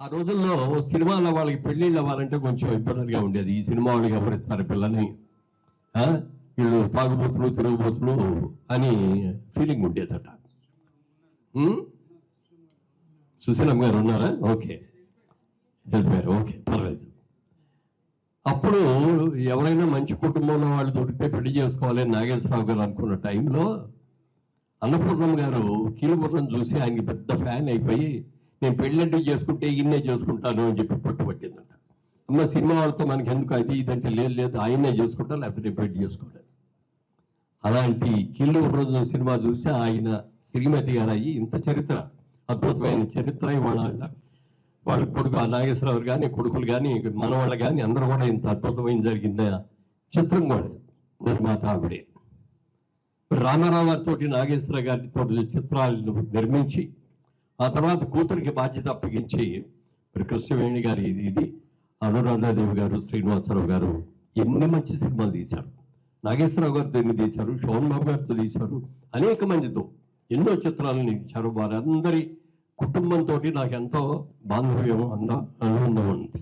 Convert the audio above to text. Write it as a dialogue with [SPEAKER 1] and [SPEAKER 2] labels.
[SPEAKER 1] ఆ రోజుల్లో సినిమాల వాళ్ళకి పెళ్ళిళ్ళు అవ్వాలంటే కొంచెం ఇబ్బందిగా ఉండేది. ఈ సినిమా వాళ్ళకి ఎవరిస్తారు పిల్లని? వీళ్ళు తాగుబోతులు తిరగబోతులు అని ఫీలింగ్ ఉండేదట. సుశీలమ్మ గారు ఉన్నారా? ఓకే. వెళ్ళిపోయారు ఓకే పర్లేదు అప్పుడు ఎవరైనా మంచి కుటుంబంలో వాళ్ళు దొరికితే పెళ్ళి చేసుకోవాలి నాగేశ్వరరావు గారు అనుకున్న టైంలో అన్నపూర్ణం గారు కీలుపురం చూసి ఆయనకి పెద్ద ఫ్యాన్ అయిపోయి నేను పెళ్ళంటూ చేసుకుంటే ఇన్నే చేసుకుంటాను అని చెప్పి పట్టుబట్టిందంట అమ్మ సినిమా వాళ్ళతో మనకి ఎందుకు అది ఇదంటే లేదు లేదు ఆయన్నే చేసుకుంటా లేకపోతే నేను పెళ్ళి చేసుకోవాలి అలాంటి కిల్లు రోజు సినిమా చూసి ఆయన శ్రీమతి గారు అయ్యి ఇంత చరిత్ర అద్భుతమైన చరిత్ర ఇవాళ వాళ్ళ కొడుకు ఆ నాగేశ్వరరావు కానీ కొడుకులు కానీ మనవాళ్ళు కానీ అందరూ కూడా ఇంత అద్భుతమైన జరిగిందా? చిత్రం కూడా నిర్మాత ఆవిడే. రామారావు గారితో నాగేశ్వర గారితో చిత్రాలను నిర్మించి ఆ తర్వాత కూతురికి బాధ్యత అప్పగించి మరి కృష్ణవేణి గారు ఇది ఇది. అనురాధాదేవి గారు శ్రీనివాసరావు గారు ఎన్ని మంచి సినిమాలు తీశారు. నాగేశ్వరరావు గారితో ఎన్ని తీశారు శోభన్ బాబు గారితో తీశారు అనేక మందితో ఎన్నో చిత్రాలను ఇచ్చారు వారందరి కుటుంబంతో నాకు ఎంతో బాంధవ్యం అంద అనుబంధం ఉంది.